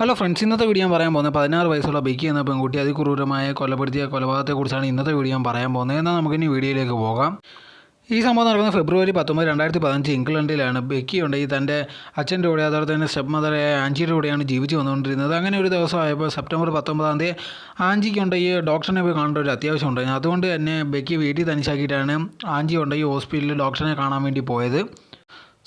Hello friends ഇന്നത്തെ video ഞാൻ പറയാൻ പോകുന്നത് പതിനാറ് വയസ്സുള്ള ബെക്കി എന്ന പെൺകുട്ടി അതിക്രൂരമായ കൊലപ്പെടുത്തിയ കൊലപാതകത്തെക്കുറിച്ചാണ് ഇന്നത്തെ വീഡിയോ ഞാൻ പറയാൻ പോകുന്നത്. എന്നാൽ നമുക്കിനി വീഡിയോയിലേക്ക് പോകാം. ഈ സംഭവം നടക്കുന്നത് ഫെബ്രുവരി പത്തൊമ്പത് രണ്ടായിരത്തി പതിനഞ്ച് ഇംഗ്ലണ്ടിലാണ് ബെക്കി ഉണ്ട് ഈ തന്റെ അച്ഛന്റെ കൂടെ അതുപോലെ തന്നെ സ്റ്റെപ്പ് മദറായ ആഞ്ചിയുടെ കൂടെയാണ് ജീവിച്ച് വന്നുകൊണ്ടിരുന്നത്. അങ്ങനെ ഒരു ദിവസമായപ്പോൾ സെപ്റ്റംബർ പത്തൊമ്പതാം തീയതി ആഞ്ചിക്കുണ്ട് ഈ ഡോക്ടറിനെ പോയി കാണേണ്ട ഒരു അത്യാവശ്യം ഉണ്ടായിരുന്നു അതുകൊണ്ട് തന്നെ ബെക്കി വീട്ടിൽ തനിച്ചാക്കിയിട്ടാണ് ആൻജി ഈ ഹോസ്പിറ്റലിൽ ഡോക്ടറിനെ കാണാൻ വേണ്ടി പോയത്.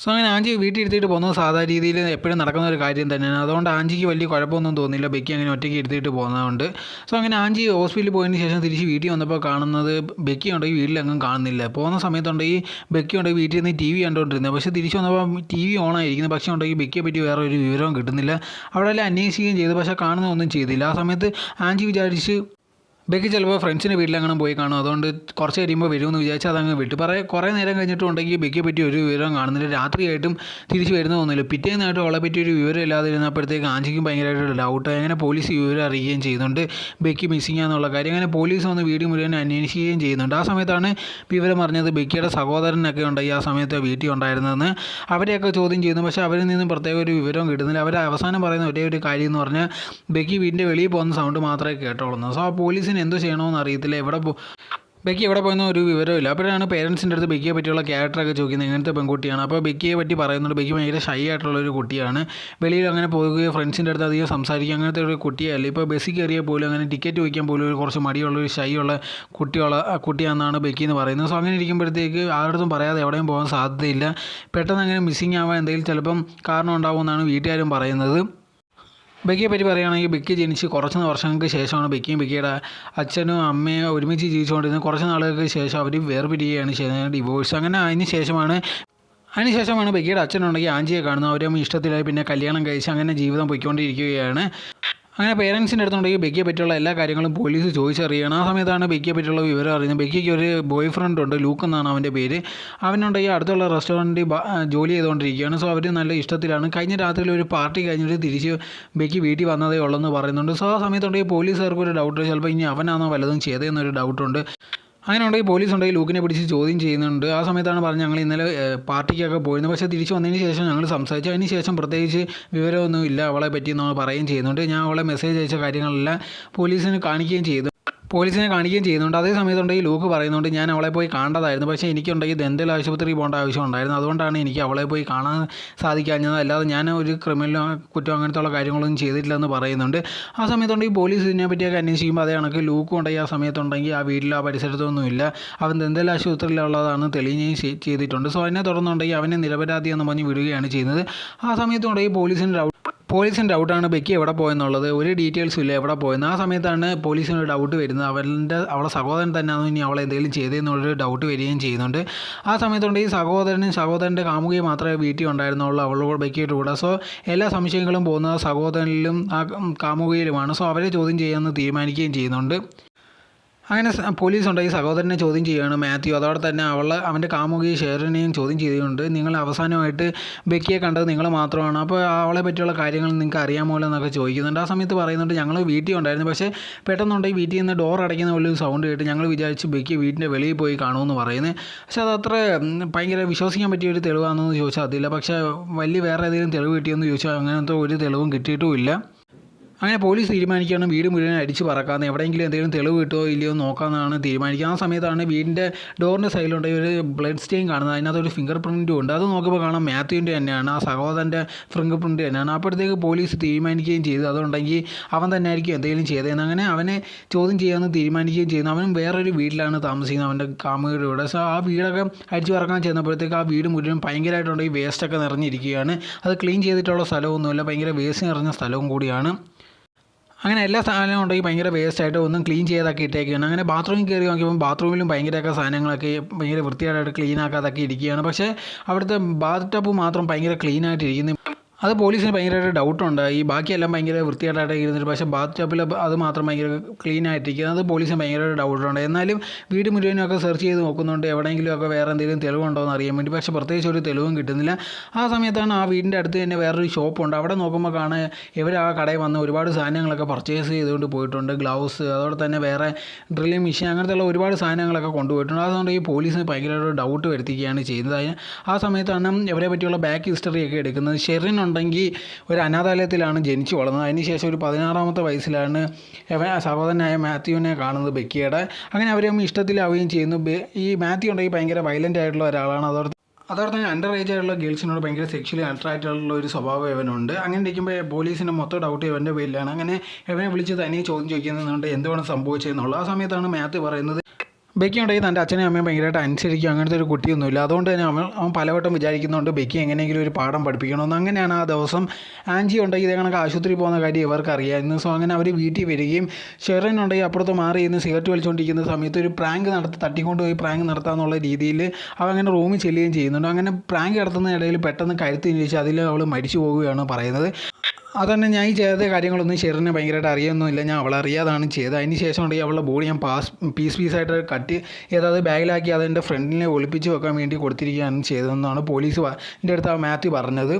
സോ അങ്ങനെ ആഞ്ചി വീട്ടിൽ എടുത്തിട്ട് പോകുന്നത് സാധാ രീതിയിൽ എപ്പോഴും നടക്കുന്ന ഒരു കാര്യം തന്നെയാണ്. അതുകൊണ്ട് ആഞ്ചിക്ക് വലിയ കുഴപ്പമൊന്നും തോന്നില്ല ബെക്കി അങ്ങനെ ഒറ്റയ്ക്ക് ഇരുത്തിയിട്ട് പോകുന്നതുകൊണ്ട്. സോ അങ്ങനെ ആഞ്ചി ഹോസ്പിറ്റലിൽ പോയതിന് ശേഷം തിരിച്ച് വീട്ടിൽ വന്നപ്പോൾ കാണുന്നത് ബെക്കി ഉണ്ടെങ്കിൽ വീട്ടിലെങ്ങും കാണുന്നില്ല. പോകുന്ന സമയത്തുണ്ടെങ്കിൽ ബെക്കി ഉണ്ടെങ്കിൽ വീട്ടിൽ നിന്ന് ടി വി കണ്ടുകൊണ്ടിരുന്നത്. പക്ഷേ തിരിച്ച് വന്നപ്പോൾ ടി വി ഓണായിരിക്കുന്നത് പക്ഷേ ഉണ്ടെങ്കിൽ ബെക്കിയെ പറ്റി വേറെ ഒരു വിവരവും കിട്ടുന്നില്ല. അവിടെ എല്ലാം അന്വേഷിക്കുകയും ചെയ്തു. പക്ഷേ കാണുന്നൊന്നും ചെയ്തില്ല. ആ സമയത്ത് ആഞ്ചി വിചാരിച്ച് ബെക്കി ചിലപ്പോൾ ഫ്രണ്ട്സിന്റെ വീട്ടിലെങ്ങനെ പോയി കാണും. അതുകൊണ്ട് കുറച്ച് കഴിയുമ്പോൾ വരുമെന്ന് വിചാരിച്ച് അതങ്ങ് വിട്ടു. പറ കുറേ നേരം കഴിഞ്ഞിട്ടുണ്ടെങ്കിൽ ബെക്കിയെ പറ്റി ഒരു വിവരം കാണുന്നില്ല. രാത്രിയായിട്ടും തിരിച്ച് വരുന്നതൊന്നുമില്ല പിറ്റേന്നായിട്ട് അവളെ പറ്റി ഒരു വിവരം ഇല്ലാതെ ഇരുന്നപ്പോഴത്തേക്ക് ആഞ്ചിക്കും ഭയങ്കരമായിട്ട് ഡൗട്ട് അങ്ങനെ പോലീസ് വിവരം അറിയുകയും ചെയ്യുന്നുണ്ട്. ബെക്കി മിസ്സിംഗ് ആണെന്നുള്ള കാര്യം. അങ്ങനെ പോലീസ് വന്ന് വീട് മുഴുവൻ അന്വേഷിക്കുകയും ചെയ്യുന്നുണ്ട്. ആ സമയത്താണ് വിവരം അറിഞ്ഞത് ബെക്കിയുടെ സഹോദരനൊക്കെ ഉണ്ടായി ആ സമയത്ത് വീട്ടിൽ ഉണ്ടായിരുന്നതെന്ന്. അവരെയൊക്കെ ചോദ്യം ചെയ്യുന്നു. പക്ഷേ അവരിൽ നിന്നും പ്രത്യേക ഒരു വിവരവും കിട്ടുന്നില്ല. അവർ അവസാനം പറയുന്ന ഒരേ ഒരു കാര്യം എന്ന് പറഞ്ഞാൽ ബെക്കി വീടിന്റെ വെളിയിൽ പോകുന്ന സൗണ്ട് മാത്രമേ കേട്ടോളുന്നു. സോ ആ പോലീസിന് എന്തോ ചെയ്യണമെന്ന് അറിയത്തില്ല. എവിടെ പോ ബെക്കി എവിടെ പോയെന്ന് ഒരു വിവരമില്ല അപ്പോഴാണ് പേരൻസിന്റെ അടുത്ത് ബെക്കിയെ പറ്റിയുള്ള ക്യാരക്ടറൊക്കെ ചോദിക്കുന്നത്. ഇങ്ങനത്തെ പെൺകുട്ടിയാണ്? അപ്പോൾ ബെക്കിയെ പറ്റി പറയുന്നുണ്ട്. ബെക്കി ഭയങ്കര ഷൈ ആയിട്ടുള്ള ഒരു കുട്ടിയാണ്. വെളിയിൽ അങ്ങനെ പോവുകയോ ഫ്രണ്ട്സിന്റെ അടുത്ത് അധികം സംസാരിക്കുക അങ്ങനത്തെ ഒരു കുട്ടിയല്ല. ഇപ്പോൾ ബസ്സിൽ കയറിയാൽ പോലും അങ്ങനെ ടിക്കറ്റ് വയ്ക്കാൻ പോലും ഒരു കുറച്ച് മടിയുള്ള ഒരു ഷൈ ഉള്ള കുട്ടിയുള്ള കുട്ടിയാണെന്നാണ് ബെക്കി എന്ന് പറയുന്നത്. സോ അങ്ങനെ ഇരിക്കുമ്പോഴത്തേക്ക് ആരുടെ പറയാതെ എവിടെയും പോകാൻ സാധ്യതയില്ല. പെട്ടെന്ന് അങ്ങനെ മിസ്സിങ് ആവാൻ എന്തെങ്കിലും ചിലപ്പം കാരണം ഉണ്ടാകുമെന്നാണ് വീട്ടുകാരും പറയുന്നത്. ബെക്കിയെ പറ്റി പറയുകയാണെങ്കിൽ ബെക്കി ജനിച്ച് കുറച്ച് വർഷങ്ങൾക്ക് ശേഷമാണ് ബെക്കിയും ബെക്കിയുടെ അച്ഛനും അമ്മയും ഒരുമിച്ച് ജീവിച്ചുകൊണ്ടിരുന്നത്. കുറച്ച് നാളുകൾക്ക് ശേഷം അവർ വേർപിരിയുകയാണ് ചെയ്യുന്നത് ഡിവോഴ്സ് അങ്ങനെ അതിന് ശേഷമാണ് അതിനുശേഷമാണ് ബെക്കിയുടെ അച്ഛനുണ്ടെങ്കിൽ ആഞ്ചിയെ കാണുന്നത്. അവരും ഇഷ്ടത്തിലായി പിന്നെ കല്യാണം കഴിച്ച് അങ്ങനെ ജീവിതം പൊയ്ക്കൊണ്ടിരിക്കുകയാണ്. അങ്ങനെ പേരൻസിന്റെ അടുത്തുണ്ടെങ്കിൽ ബെക്കിയെ പറ്റിയുള്ള എല്ലാ കാര്യങ്ങളും പോലീസ് ചോദിച്ചറിയണം. ആ സമയത്താണ് ബെക്കിയെ പറ്റിയുള്ള വിവരം അറിയുന്നത്. ബെക്കിക്ക് ഒരു ബോയ് ഫ്രണ്ട് ഉണ്ട് ലൂക്ക് എന്നാണ് അവന്റെ പേര്. അവനുണ്ടെങ്കിൽ അടുത്തുള്ള റെസ്റ്റോറന്റിൽ ജോലി ചെയ്തുകൊണ്ടിരിക്കുകയാണ്. സോ അവർ നല്ല ഇഷ്ടത്തിലാണ്. കഴിഞ്ഞ രാത്രിയിൽ ഒരു പാർട്ടി കഴിഞ്ഞിട്ട് തിരിച്ച് ബെക്കി വീട്ടിൽ വന്നതേ ഉള്ളെന്ന് പറയുന്നുണ്ട്. സോ ആ സമയത്തുണ്ടെങ്കിൽ പോലീസുകാർക്ക് ഒരു ഡൗട്ട് ചിലപ്പോൾ ഇനി അവനാണോ വല്ലതും ചെയ്തതെന്നൊരു ഡൗട്ടുണ്ട് അങ്ങനെ ഉണ്ടെങ്കിൽ പോലീസ് ഉണ്ടെങ്കിൽ ലൂക്കിനെ പിടിച്ച് ചോദ്യം ചെയ്യുന്നുണ്ട്. ആ സമയത്താണ് പറഞ്ഞത് ഞങ്ങൾ ഇന്നലെ പാർട്ടിക്കൊക്കെ പോയിരുന്നു. പക്ഷേ തിരിച്ചു വന്നതിന് ശേഷം ഞങ്ങൾ സംസാരിച്ചു. അതിന് ശേഷം പ്രത്യേകിച്ച് വിവരമൊന്നും ഇല്ല അവളെ പറ്റി നമ്മൾ പറയുകയും ചെയ്യുന്നുണ്ട്. ഞാൻ അവളെ മെസ്സേജ് അയച്ച കാര്യങ്ങളെല്ലാം പോലീസിന് കാണിക്കുകയും ചെയ്തു പോലീസിനെ കാണിക്കുകയും ചെയ്യുന്നുണ്ട്. അതേ സമയത്തുണ്ട് ഈ ലൂക്ക് പറയുന്നുണ്ട് ഞാൻ അവളെ പോയി കാണേണ്ടതായിരുന്നു. പക്ഷേ എനിക്കുണ്ടെങ്കിൽ ദന്തൽ ആശുപത്രിയിൽ പോകേണ്ട ആവശ്യം ഉണ്ടായിരുന്നു. അതുകൊണ്ടാണ് എനിക്ക് അവളെ പോയി കാണാൻ സാധിക്കാഞ്ഞത്. അല്ലാതെ ഞാൻ ഒരു ക്രിമിനൽ കുറ്റം അങ്ങനത്തെ ഉള്ള കാര്യങ്ങളൊന്നും ചെയ്തിട്ടില്ലെന്ന് പറയുന്നുണ്ട്. ആ സമയത്തുണ്ട് ഈ പോലീസ് ഇതിനെ പറ്റിയൊക്കെ അന്വേഷിക്കുമ്പോൾ അതേ കണക്ക് ലൂക്കും ഉണ്ടെങ്കിൽ ആ സമയത്തുണ്ടെങ്കിൽ ആ വീട്ടിലോ ആ പരിസരത്തൊന്നുമില്ല അവൻ ദന്തൽ ആശുപത്രിയിലുള്ളതാണ് തെളിയുകയും ചെയ്തിട്ടുണ്ട്. സോ അതിനെ തുടർന്നുണ്ടെങ്കിൽ അവനെ നിരപരാധി എന്ന് പറഞ്ഞ് വിടുകയാണ് ചെയ്യുന്നത്. ആ സമയത്തുണ്ടെങ്കിൽ പോലീസിന് പോലീസിന് ഡൗട്ടാണ് ബെക്കി എവിടെ പോയെന്നുള്ളത്. ഒരു ഡീറ്റെയിൽസും ഇല്ല എവിടെ പോയെന്ന്. ആ സമയത്താണ് പോലീസിന് ഒരു ഡൗട്ട് വരുന്നത്. അവന്റെ അവളെ സഹോദരൻ തന്നെയാണോ ഇനി അവളെ എന്തെങ്കിലും ചെയ്തതെന്നുള്ളൊരു ഡൗട്ട് വരികയും ചെയ്യുന്നുണ്ട്. ആ സമയത്തുകൊണ്ട് ഈ സഹോദരനും സഹോദരന്റെ കാമുകയും മാത്രമേ വീട്ടിൽ ഉണ്ടായിരുന്നുള്ളൂ അവളോട് ബെക്കിയുടെ കൂടെ. സോ എല്ലാ സംശയങ്ങളും പോകുന്നത് സഹോദരനിലും ആ കാമുകയിലുമാണ്. സോ അവരെ ചോദ്യം ചെയ്യാമെന്ന് തീരുമാനിക്കുകയും ചെയ്യുന്നുണ്ട്. അങ്ങനെ പോലീസ് ഈ സഹോദരനെ ചോദ്യം ചെയ്യുകയാണ് മാത്യു. അതോടെ തന്നെ അവളെ അവന്റെ കാമുകി ഷെറിനെയും ചോദ്യം ചെയ്തുകൊണ്ട് നിങ്ങൾ അവസാനമായിട്ട് ബെക്കിയെ കണ്ടത് നിങ്ങൾ മാത്രമാണ്. അപ്പോൾ അവളെ പറ്റിയുള്ള കാര്യങ്ങൾ നിങ്ങൾക്ക് അറിയാമോ എന്നൊക്കെ ചോദിക്കുന്നുണ്ട്. ആ സമയത്ത് പറയുന്നുണ്ട് ഞങ്ങൾ വീട്ടിൽ ഉണ്ടായിരുന്നു. പക്ഷേ പെട്ടെന്നുണ്ടെങ്കിൽ വീട്ടിൽ നിന്ന് ഡോർ അടയ്ക്കുന്ന പോലെ ഒരു സൗണ്ട് കേട്ട് ഞങ്ങൾ വിചാരിച്ച് ബെക്കി വീട്ടിന്റെ വെളിയിൽ പോയി കാണുമെന്ന് പറയുന്നത് പക്ഷേ അത് അത്ര ഭയങ്കര വിശ്വസിക്കാൻ പറ്റിയ ഒരു തെളിവാണെന്ന് ചോദിച്ചാൽ അതില്ല. പക്ഷേ വലിയ വേറെ ഏതെങ്കിലും തെളിവ് കിട്ടിയെന്ന് ചോദിച്ചാൽ അങ്ങനത്തെ ഒരു തെളിവും കിട്ടിയിട്ടുമില്ല. അങ്ങനെ പോലീസ് തീരുമാനിക്കുകയാണ്. വീട് മുഴുവൻ അടിച്ച് പറക്കാന്ന്. എവിടെയെങ്കിലും എന്തെങ്കിലും തെളിവ് കിട്ടുമോ ഇല്ലയോ നോക്കാമെന്നാണ് തീരുമാനിക്കുക. ആ സമയത്താണ് വീടിന്റെ ഡോറിന്റെ സൈഡിലുണ്ടെങ്കിൽ ഒരു ബ്ലഡ് സ്റ്റെയിൻ കാണുന്നത്. അതിനകത്ത് ഒരു ഫിംഗർ പ്രിന്റും ഉണ്ട്. അത് നോക്കുമ്പോൾ കാണാം മാത്യുവിന്റെ തന്നെയാണ്. ആ സഹോദരന്റെ ഫിംഗർ പ്രിന്റ് തന്നെയാണ്. അപ്പോഴത്തേക്ക് പോലീസ് തീരുമാനിക്കുകയും ചെയ്തു. അതുണ്ടെങ്കിൽ അവൻ തന്നെ ആയിരിക്കും എന്തെങ്കിലും ചെയ്തതെന്ന്. അങ്ങനെ അവനെ ചോദ്യം ചെയ്യാമെന്ന് തീരുമാനിക്കുകയും ചെയ്യുന്നു അവനും വേറൊരു വീട്ടിലാണ് താമസിക്കുന്നത്. അവന്റെ കാമുകയുടെ കൂടെ സോ ആ വീടൊക്കെ അടിച്ചു പറക്കാൻ ചെന്നപ്പോഴത്തേക്ക് ആ വീട് മുഴുവൻ ഭയങ്കരമായിട്ടുണ്ടെങ്കിൽ വേസ്റ്റൊക്കെ നിറഞ്ഞിരിക്കുകയാണ്. അത് ക്ലീൻ ചെയ്തിട്ടുള്ള സ്ഥലമൊന്നുമില്ല. ഭയങ്കര വേസ്റ്റ് നിറഞ്ഞ സ്ഥലവും കൂടിയാണ്. അങ്ങനെ എല്ലാ സാധനവും ഉണ്ടെങ്കിൽ ഭയങ്കര വേസ്റ്റ് ആയിട്ട് ഒന്നും ക്ലീൻ ചെയ്തൊക്കെ ഇട്ടേക്കുകയാണ് അങ്ങനെ ബാത്റൂമിൽ കയറി നോക്കിയപ്പോൾ ബാത്റൂമിലും ഭയങ്കരമൊക്കെ സാധനങ്ങളൊക്കെ ഭയങ്കര വൃത്തിയായിട്ട് ക്ലീൻ ആക്കാതൊക്കെ ഇരിക്കുകയാണ്. പക്ഷേ അവിടുത്തെ ബാത്ത് ടബ് മാത്രം ഭയങ്കര ഇരിക്കുന്നു അത് പോലീസിന് ഭയങ്കരമായിട്ട് ഡൗട്ടുണ്ട് ഈ ബാക്കിയെല്ലാം ഭയങ്കര വൃത്തിയായിട്ടായിട്ട് ഇരുന്നിട്ട് പക്ഷേ ബാത്ത് ടോപ്പിൽ അത് മാത്രം ഭയങ്കര ക്ലീൻ ആയിട്ടിരിക്കുന്നത് അത് പോലീസിന് ഭയങ്കരമായിട്ട് ഡൗട്ടുണ്ട് എന്നാലും വീട് മുഴുവനും ഒക്കെ സെർച്ച് ചെയ്ത് നോക്കുന്നുണ്ട്. എവിടെയെങ്കിലും ഒക്കെ വേറെ എന്തെങ്കിലും തെളിവുണ്ടോ എന്ന് അറിയാൻ വേണ്ടി. പക്ഷേ പ്രത്യേകിച്ച് ഒരു തെളിവും കിട്ടുന്നില്ല. ആ സമയത്താണ് ആ വീടിന്റെ അടുത്ത് തന്നെ വേറൊരു ഷോപ്പുണ്ട്. അവിടെ നോക്കുമ്പോൾ കാണാൻ ഇവർ ആ കടയിൽ വന്ന് ഒരുപാട് സാധനങ്ങളൊക്കെ പർച്ചേസ് ചെയ്തുകൊണ്ട് പോയിട്ടുണ്ട്. ഗ്ലൗസ് അതോടെ തന്നെ വേറെ ഡ്രില്ലിംഗ് മെഷീൻ അങ്ങനത്തെയുള്ള ഒരുപാട് സാധനങ്ങളൊക്കെ കൊണ്ടുപോയിട്ടുണ്ട്. അതുകൊണ്ട് ഈ പോലീസിന് ഭയങ്കരമായിട്ട് ഡൗട്ട് വരുത്തിക്കുകയാണ് ചെയ്യുന്നത്. ആ സമയത്താണ് ഇവരെ പറ്റിയുള്ള ബാക്ക് ഹിസ്റ്ററി ഒക്കെ എടുക്കുന്നത്. ഷെറിൻ ഉണ്ടെങ്കിൽ ഒരു അനാഥാലയത്തിലാണ് ജനിച്ചു വളർന്നത്. അതിനുശേഷം ഒരു പതിനാറാമത്തെ വയസ്സിലാണ് സഹോദരനായ മാത്യുവിനെ കാണുന്നത് ബെക്കിയുടെ. അങ്ങനെ അവരെ ഇഷ്ടത്തിലാവുകയും ചെയ്യുന്നു. ഈ മാത്യു ഉണ്ടെങ്കിൽ ഭയങ്കര വയലന്റ് ആയിട്ടുള്ള ഒരാളാണ്. അതോടൊപ്പം അതോടൊപ്പം തന്നെ അണ്ടർ ഏജ് ആയിട്ടുള്ള ഗേൾസിനോട് ഭയങ്കര സെക്ഷലി അട്രാക്റ്റ് ആയിട്ടുള്ള ഒരു സ്വഭാവം ഇവനുണ്ട്. അങ്ങനെ ഇരിക്കുമ്പോൾ പോലീസിന്റെ മൊത്തം ഡൗട്ട് ഇവന്റെ പേരിലാണ്. അങ്ങനെ ഇവനെ വിളിച്ച് തനിയെ ചോദ്യം ചോദിക്കുന്നുണ്ട് എന്തുകൊണ്ട് സംഭവിച്ചതെന്നുള്ളത്. ആ സമയത്താണ് മാത്യു പറയുന്നത് ബെക്കി ഉണ്ടെങ്കിൽ തന്റെ അച്ഛനെയും അമ്മയും ഭയങ്കരമായിട്ട് അനുസരിക്കും. അങ്ങനത്തെ ഒരു കുട്ടിയൊന്നുമില്ല. അതുകൊണ്ട് തന്നെ അവൻ അവൻ പലവട്ടം വിചാരിക്കുന്നുണ്ട് ബെക്കി എങ്ങനെയെങ്കിലും ഒരു പാഠം പഠിപ്പിക്കണമെന്ന്. അങ്ങനെയാണ് ആ ദിവസം ആൻജി ഉണ്ടെങ്കിൽ ഇതേ കണക്ക് ആശുപത്രി പോകുന്ന കാര്യം ഇവർക്കറിയായിരുന്നു സോ അങ്ങനെ അവർ വീട്ടിൽ വരികയും ഷെറിൻ ഉണ്ടെങ്കിൽ അപ്പുറത്ത് മാറി ഇന്ന് സിഗരറ്റ് വലിച്ചുകൊണ്ടിരിക്കുന്ന സമയത്ത് ഒരു പ്രാങ്ക് നടത്തി തട്ടിക്കൊണ്ട് പോയി പ്രാങ്ക് നടത്താമെന്നുള്ള രീതിയിൽ അവൻ അങ്ങനെ റൂമിൽ ചെല്ലുകയും ചെയ്യുന്നുണ്ട്. അങ്ങനെ പ്രാങ്ക് നടത്തുന്ന ഇടയിൽ പെട്ടെന്ന് കഴുത്തിന് ചോദിച്ച് അതിൽ അവൾ മരിച്ചു പോവുകയാണ് പറയുന്നത്. അതന്നെ ഞാൻ ഈ ചെയ്ത കാര്യങ്ങളൊന്നും ഷെറിന് ഭയങ്കരമായിട്ട് അറിയൊന്നുമില്ല ഞാൻ അവളെ അറിയാതാണ് ചെയ്തത്. അതിന് ശേഷം ഉണ്ടെങ്കിൽ അവളുടെ ബോഡി ഞാൻ പാസ് പീസ് പീസായിട്ട് കട്ട് ചെയ്ത് അത് ബാഗിലാക്കി അതെന്റെ ഫ്രണ്ടിനെ ഒളിപ്പിച്ച് വെക്കാൻ വേണ്ടി കൊടുത്തിരിക്കുകയാണ് ചെയ്തതെന്നാണ് പോലീസ് എന്റെ അടുത്ത് ആ മാത്യു പറഞ്ഞത്.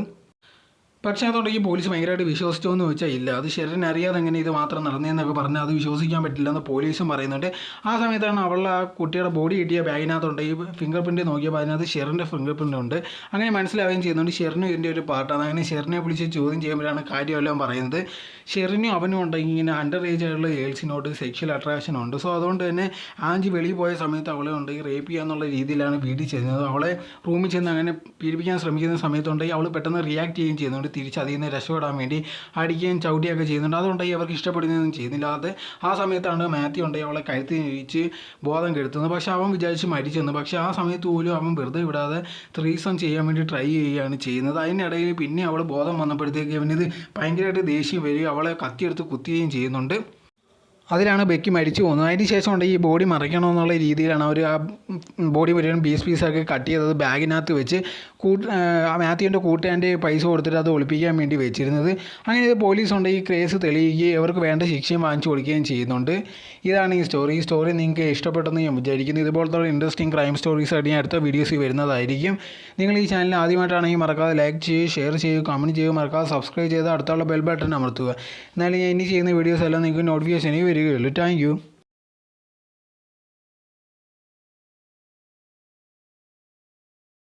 പക്ഷേ അതുകൊണ്ട് ഈ പോലീസ് ഭയങ്കരമായിട്ട് വിശ്വസിച്ചോ എന്ന് വെച്ചാൽ ഇല്ല. അത് ഷെറിന് അറിയാതെ എങ്ങനെ ഇത് മാത്രം നടന്നതെന്നൊക്കെ പറഞ്ഞാൽ അത് വിശ്വസിക്കാൻ പറ്റില്ല എന്ന് പോലീസും പറയുന്നുണ്ട്. ആ സമയത്താണ് അവളുടെ ആ കുട്ടിയുടെ ബോഡി കിട്ടിയ ബാഗിനകത്തുണ്ട് ഈ ഫിംഗർ പ്രിന്റ് നോക്കിയപ്പോൾ അതിനകത്ത് ഷെറിന്റെ ഫിംഗർ പ്രിന്റ് ഉണ്ട്. അങ്ങനെ മനസ്സിലാവുകയും ചെയ്യുന്നുണ്ട്. ഷെറിനും ഇതിന്റെ ഒരു പാർട്ടാണ് അങ്ങനെ ഷെറിനെ വിളിച്ച് ചോദ്യം ചെയ്യുമ്പോഴാണ് കാര്യമെല്ലാം പറയുന്നത്. ഷെറിനും അവനും ഉണ്ടെങ്കിൽ ഇങ്ങനെ അണ്ടർ ഏജ് ആയിട്ടുള്ള ഗേൾസിനോട് സെക്ഷൽ അട്രാക്ഷൻ ഉണ്ട്. സോ അതുകൊണ്ട് തന്നെ ആഞ്ചി വെളിയിൽ പോയ സമയത്ത് അവളെ ഉണ്ടെങ്കിൽ റേപ്പ് ചെയ്യാന്നുള്ള രീതിയിലാണ് വീട്ടിൽ ചെയ്യുന്നത് അവളെ റൂമിൽ ചെന്ന് അങ്ങനെ പീഡിപ്പിക്കാൻ ശ്രമിക്കുന്ന സമയത്തുണ്ടെങ്കിൽ അവൾ പെട്ടെന്ന് റിയാക്ട് ചെയ്യുകയും ചെയ്യുന്നുണ്ട്. തിരിച്ച് അതിൽ നിന്ന് രക്ഷപ്പെടാൻ വേണ്ടി അടിക്കുകയും ചവിട്ടിയൊക്കെ ചെയ്യുന്നുണ്ട്. അതുകൊണ്ട് അവർക്ക് ഇഷ്ടപ്പെടുന്നതൊന്നും ചെയ്യുന്നില്ലാതെ ആ സമയത്താണ് മാത്യു ഉണ്ടെങ്കിൽ അവളെ കഴുത്തി ഇഴിച്ച് ബോധം കെടുത്തുന്നത്. പക്ഷേ അവൻ വിചാരിച്ച് മരിച്ചെന്ന്. പക്ഷേ ആ സമയത്ത് പോലും അവൻ വെറുതെ വിടാതെ ത്രീസം ചെയ്യാൻ വേണ്ടി ട്രൈ ചെയ്യുകയാണ് ചെയ്യുന്നത്. അതിനിടയിൽ പിന്നെ അവൾ ബോധം വന്നപ്പോഴത്തേക്ക് അവനിത് ഭയങ്കരമായിട്ട് ദേഷ്യം വരികയും അവളെ കത്തിയെടുത്ത് കുത്തുകയും ചെയ്യുന്നുണ്ട്. അതിലാണ് ബെക്കി മരിച്ചു പോകുന്നത്. അതിന് ശേഷം ഉണ്ട് ഈ ബോഡി മറിക്കണമെന്നുള്ള രീതിയിലാണ് അവർ ആ ബോഡി മുഴുവൻ പീസ് പീസാക്കി കട്ട് ചെയ്തത് ബാഗിനകത്ത് വെച്ച് കൂട്ട് മാത്യുവിന്റെ കൂട്ടുകാരന്റെ പൈസ കൊടുത്തിട്ട് അത് ഒളിപ്പിക്കാൻ വേണ്ടി വെച്ചിരുന്നത്. അങ്ങനെ ഇത് പോലീസ് ഉണ്ട് ഈ കേസ് തെളിയിക്കുകയും അവർക്ക് വേണ്ട ശിക്ഷയും വാങ്ങിച്ചു കൊടുക്കുകയും ചെയ്യുന്നുണ്ട്. ഇതാണ് ഈ സ്റ്റോറി. ഈ സ്റ്റോറി നിങ്ങൾക്ക് ഇഷ്ടപ്പെട്ടെന്ന് ഞാൻ വിചാരിക്കുന്നു. ഇതുപോലത്തെ ഇൻട്രസ്റ്റിംഗ് ക്രൈം സ്റ്റോറീസ് ആയിട്ട് ഞാൻ അടുത്ത വീഡിയോസ് വരുന്നതായിരിക്കും. നിങ്ങൾ ഈ ചാനൽ ആദ്യമായിട്ടാണെങ്കിൽ മറക്കാതെ ലൈക്ക് ചെയ്യുക ഷെയർ ചെയ്യുക കമന്റ് ചെയ്യുക മറക്കാതെ സബ്സ്ക്രൈബ് ചെയ്ത് അടുത്തുള്ള ബെൽ ബട്ടൺ അമർത്തുക. എന്നാലും ഞാൻ ഇനി ചെയ്യുന്ന വീഡിയോസ് എല്ലാം നിങ്ങൾക്ക് നോട്ടിഫിക്കേഷൻ വരികയുള്ളൂ താങ്ക് യു